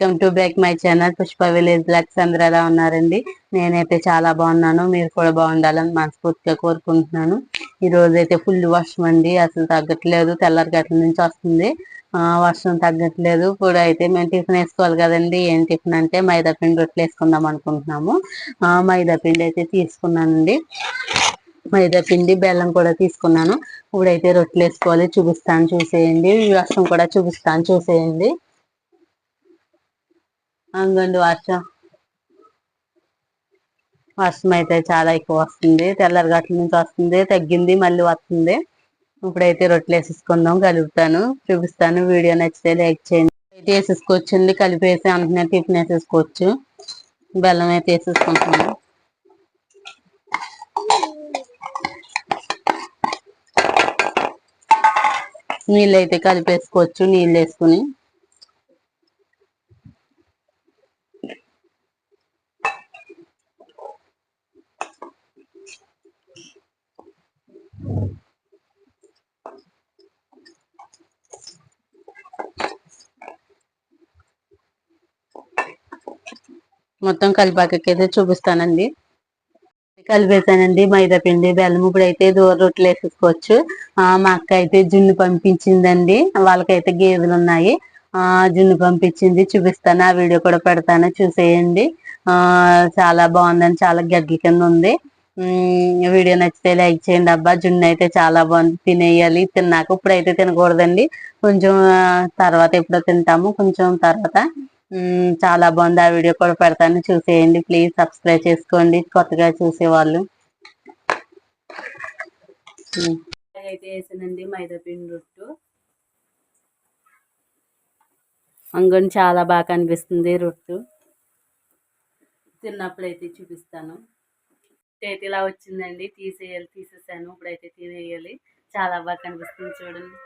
Welcome to back my channel. Pushpa village vlogs అందరూ ఎలా ఉన్నారండి. నేనైతే చాలా బాగున్నాను. మీరు కూడా బాగుండాలని మనస్ఫూర్తిగా కోరుకుంటున్నాను. ఈ రోజు అయితే ఫుల్ వర్షం అండి. అసలు తగ్గట్లేదు. తెల్లారి గట్ల నుంచి వస్తుంది. ఆ వర్షం తగ్గట్లేదు. ఇప్పుడు అయితే మేము టిఫిన్ వేసుకోవాలి కదండి. ఏం టిఫిన్ అంటే మైదా పిండి రొట్టెలు వేసుకుందాం అనుకుంటున్నాము. ఆ మైదా పిండి అయితే తీసుకున్నానండి. మైదా పిండి బెల్లం కూడా తీసుకున్నాను. ఇప్పుడైతే రొట్టెలు వేసుకోవాలి. చూపిస్తాను చూసేయండి. వర్షం కూడా చూపిస్తాను చూసేయండి. అంగండి వర్షం వర్షం అయితే చాలా ఎక్కువ వస్తుంది. తెల్లరి గట్ల నుంచి వస్తుంది. తగ్గింది మళ్ళీ వస్తుంది. ఇప్పుడైతే రొట్టెలు వేసేసుకుందాం కలుపుతాను చూపిస్తాను. వీడియో నచ్చితే లైక్ చేయండి. అయితే వేసేసుకోవచ్చండి కలిపేసి అంటనే టిఫిన్ వేసేసుకోవచ్చు. బెల్లం అయితే వేసేసుకుంటున్నాను. నీళ్ళు అయితే కలిపేసుకోవచ్చు నీళ్ళు వేసుకుని. మొత్తం కలిపాకైతే చూపిస్తానండి. కలిపేసానండి మైదా పిండి బెల్లం ఇప్పుడు అయితే దూర రొట్టెలు వేసేసుకోవచ్చు. ఆ మా అక్క అయితే జున్ను పంపించిందండి. వాళ్ళకైతే గేదెలు ఉన్నాయి. ఆ జున్ను పంపించింది. చూపిస్తాను. ఆ వీడియో కూడా పెడతాను. చూసేయండి. ఆ చాలా బాగుందని చాలా గడ్డల కింద ఉంది వీడియో నచ్చితే లైక్ చేయండి. అబ్బా జున్ను అయితే చాలా బాగుంది. తినేయాలి. తిన్నాక ఇప్పుడైతే తినకూడదండి. కొంచెం తర్వాత ఎప్పుడో తింటాము. కొంచెం తర్వాత చాలా బాగుంది. ఆ వీడియో కూడా పెడతాను. చూసేయండి. ప్లీజ్ సబ్స్క్రైబ్ చేసుకోండి. కొత్తగా చూసేవాళ్ళు. అయితే వేసానండి మైదాపిండి రొట్టు. అంగన్ చాలా బాగా కనిపిస్తుంది రొట్టు. తిన్నప్పుడు అయితే చూపిస్తాను. అయితే ఇలా వచ్చిందండి. తీసేయాలి తీసేసాను. ఇప్పుడైతే తినేయాలి. చాలా బాగా కనిపిస్తుంది చూడండి.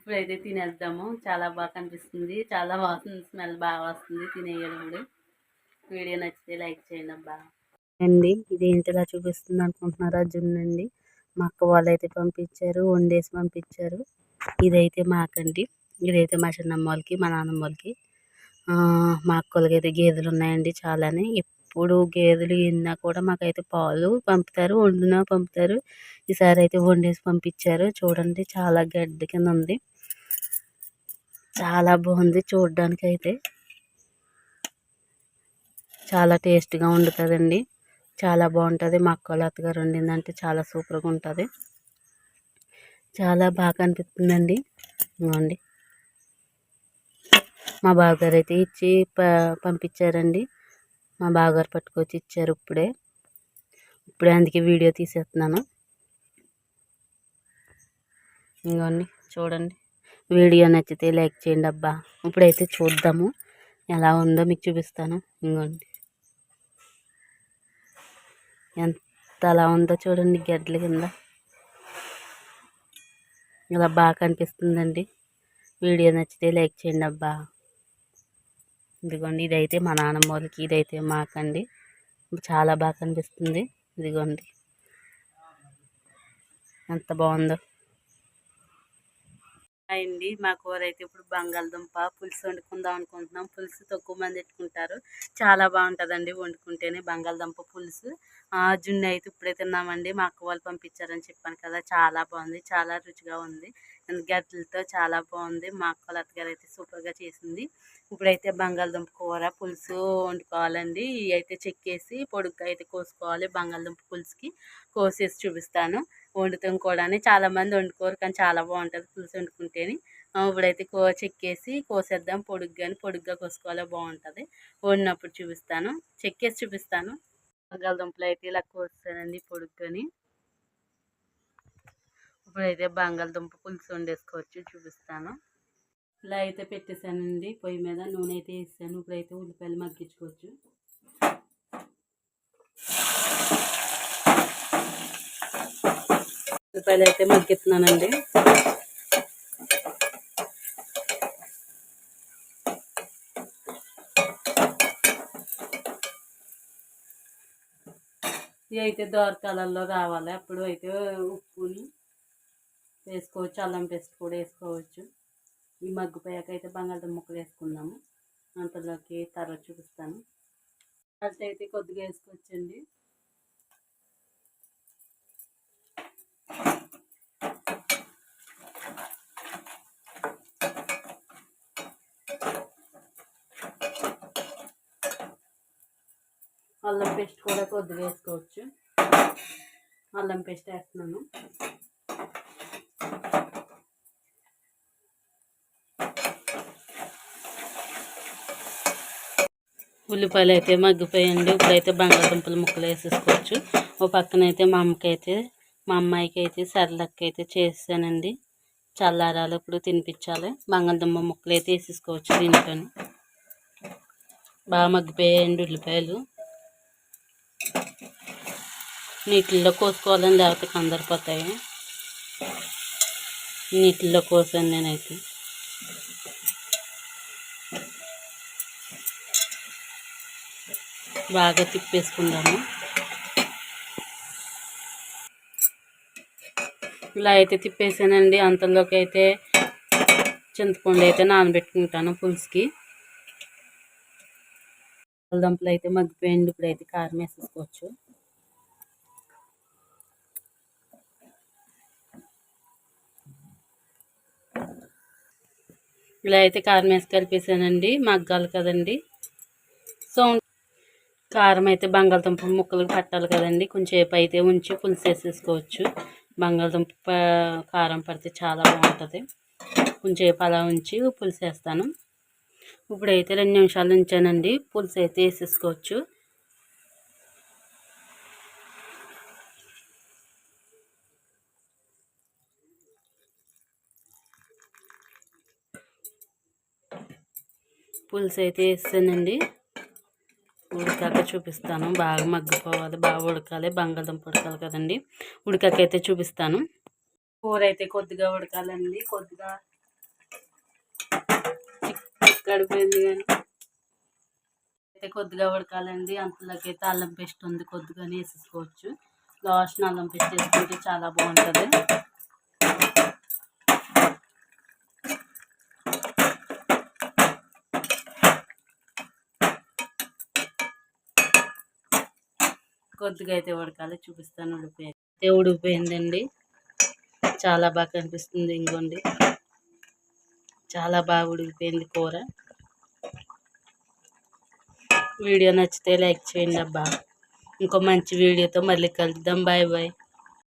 ఇప్పుడైతే తినేద్దాము. చాలా బాగా కనిపిస్తుంది. చాలా బాగుంది స్మెల్ బాగా వస్తుంది తినేయడం వీడియో నచ్చితే లైక్ చేయండి అబ్బా. అండి ఇది ఏంటిలా చూపిస్తుంది అనుకుంటున్నారా జున్నండి మా అక్క వాళ్ళు అయితే పంపించారు వండేసి పంపించారు. ఇదైతే మాకండి. ఇదైతే మా చిన్నమ్మ వాళ్ళకి మా నాన్నమ్మ వాళ్ళకి. మా మా అక్కలకి అయితే గేదెలు ఉన్నాయండి చాలానే. ఎప్పుడు గేదెలు ఇన్నా కూడా మాకైతే పాలు పంపుతారు వండినా పంపుతారు. ఈసారి అయితే వండేసి పంపించారు. చూడండి చాలా గడ్డి కింద ఉంది. చాలా బాగుంది చూడడానికి అయితే చాలా టేస్ట్గా వండుతుందండి. చాలా బాగుంటుంది. మా అక్కలు అత్తగారు వండిందంటే చాలా సూపర్గా ఉంటుంది. చాలా బాగా అనిపిస్తుందండి ఇవ్వండి మా బావగారు అయితే ఇచ్చి ప పంపించారండి. మా బాగారు పట్టుకొచ్చి ఇచ్చారు ఇప్పుడే. ఇప్పుడే అందుకే వీడియో తీసేస్తున్నాను. ఇంకోండి చూడండి. వీడియో నచ్చితే లైక్ చేయండి అబ్బా. ఇప్పుడైతే చూద్దాము ఎలా ఉందో మీకు చూపిస్తాను. ఇంకోండి ఎంత అలా ఉందో చూడండి గడ్డల కింద. ఇలా బాగా కనిపిస్తుందండి. వీడియో నచ్చితే లైక్ చేయండి అబ్బా. ఇదిగోండి ఇదైతే మా నాన్నమ్మ వాళ్ళకి ఇదైతే మాకండి. చాలా బాగా కనిపిస్తుంది. ఇదిగోండి. ఎంత బాగుందో. అండి మా కూర అయితే ఇప్పుడు బంగాళదుంప పులుసు వండుకుందాం అనుకుంటున్నాం పులుసు తక్కువ మంది పెట్టుకుంటారు. చాలా బాగుంటుందండి వండుకుంటేనే బంగాళదుంప పులుసు. ఆ జున్ను అయితే ఇప్పుడే తిన్నామండి. మా అక్క వాళ్ళు పంపించారని చెప్పాను కదా చాలా బాగుంది చాలా రుచిగా ఉంది. గడ్డలతో చాలా బాగుంది. మా అక్క వాళ్ళ అత్తగారు అయితే సూపర్గా చేసింది. ఇప్పుడైతే బంగాళదుంప కూర పులుసు వండుకోవాలండి. ఇవి అయితే చెక్కేసి పొడుగ్గా అయితే కోసుకోవాలి బంగాళదుంప పులుసుకి కోసేసి చూపిస్తాను. వండుతాం కూడా చాలామంది వండుకోరు కానీ చాలా బాగుంటుంది పులుసు వండుకుంటేనే. ఇప్పుడైతే కో చెక్కేసి కోసేద్దాం పొడుగ్గాని పొడుగ్గా కోసుకోవాలి బాగుంటుంది. వండినప్పుడు చూపిస్తాను. చెక్కేసి చూపిస్తాను. బంగాళదుంపలు అయితే ఇలా కోస్తానండి పొడుగ్గాని. ఇప్పుడైతే బంగాళదుంప పులుసు వండేసుకోవచ్చు చూపిస్తాను. ఇలా అయితే పెట్టేశానండి. పొయ్యి మీద నూనె అయితే వేసాను. ఇప్పుడైతే ఉల్లిపాయలు మగ్గించుకోవచ్చు. ఉల్లిపాయలు అయితే మగ్గిస్తున్నానండి ఇవి అయితే దోర కలర్లో రావాలి అప్పుడు అయితే ఉప్పుని వేసుకోవచ్చు అల్లం పేస్ట్ కూడా వేసుకోవచ్చు. ఈ మగ్గిపోయాక అయితే బంగాళదుంప ముక్కలు వేసుకుందాము. అంతలోకి తర్వాత చూపిస్తాను. సాల్ట్ అయితే కొద్దిగా వేసుకోవచ్చండి. అల్లం పేస్ట్ కూడా కొద్దిగా వేసుకోవచ్చు. అల్లం పేస్ట్ వేస్తున్నాను. ఉల్లిపాయలు అయితే మగ్గిపోయండి ఇప్పుడైతే బంగాళదుంపలు ముక్కలు వేసేసుకోవచ్చు. ఓ పక్కన అయితే మా అమ్మకైతే మా అమ్మాయికి అయితే సర్లకి అయితే చేసానండి చల్లారాలు ఇప్పుడు తినిపించాలి. బంగాళదుంప ముక్కలు అయితే వేసేసుకోవచ్చు దీంట్లో బాగా మగ్గిపోయాయండి ఉల్లిపాయలు. నీటిలో కోసుకోవాలని లేకపోతే కందరిపోతాయి నీటిలో కోసాను నేనైతే. బాగా తిప్పేసుకుందాము. ఇలా అయితే తిప్పేసానండి. అంతలోకి అయితే చింతపండు అయితే నానబెట్టుకుంటాను పులుసుకి. దంపలు అయితే మగ్గిపోయింది. ఇప్పుడైతే కారం వేసేసుకోవచ్చు. ఇలా అయితే కారం వేసి కలిపేసానండి. మగ్గాలి కదండి. సో కారం అయితే బంగాళదుంప ముక్కలకు పట్టాలి కదండి. కొంచెంసేపు అయితే ఉంచి పులుసు వేసేసుకోవచ్చు. బంగాళదుంప ప- కారం పడితే చాలా బాగుంటుంది. కొంచెంసేపు అలా ఉంచి పులుసు వేస్తాను. ఇప్పుడైతే రెండు నిమిషాలు ఉంచానండి. పులుసు అయితే వేసేసుకోవచ్చు. పులుసు అయితే వేసానండి ఉడికాక చూపిస్తాను. బాగా మగ్గిపోవాలి బాగా ఉడకాలి. బంగాళదుంప ఉడకాలి కదండి. ఉడికాక అయితే చూపిస్తాను. కూర అయితే కొద్దిగా ఉడకాలండి. కొద్దిగా గడిపోయింది కానీ అయితే కొద్దిగా ఉడకాలండి. అంతలోకి అయితే అల్లం పేస్ట్ ఉంది. కొద్దిగానే వేసేసుకోవచ్చు. లాస్ట్ అల్లం పేస్ట్ వేసుకుంటే చాలా బాగుంటుంది. కొద్దిగా అయితే ఉడకాలి చూపిస్తాను ఉడిపోయింది. అయితే ఉడికిపోయిందండి చాలా బాగా కనిపిస్తుంది ఇంకోండి చాలా బాగా ఉడికిపోయింది కూర. వీడియో నచ్చితే లైక్ చేయండి అబ్బా. ఇంకో మంచి వీడియోతో మళ్ళీ కలుద్దాం. Bye bye.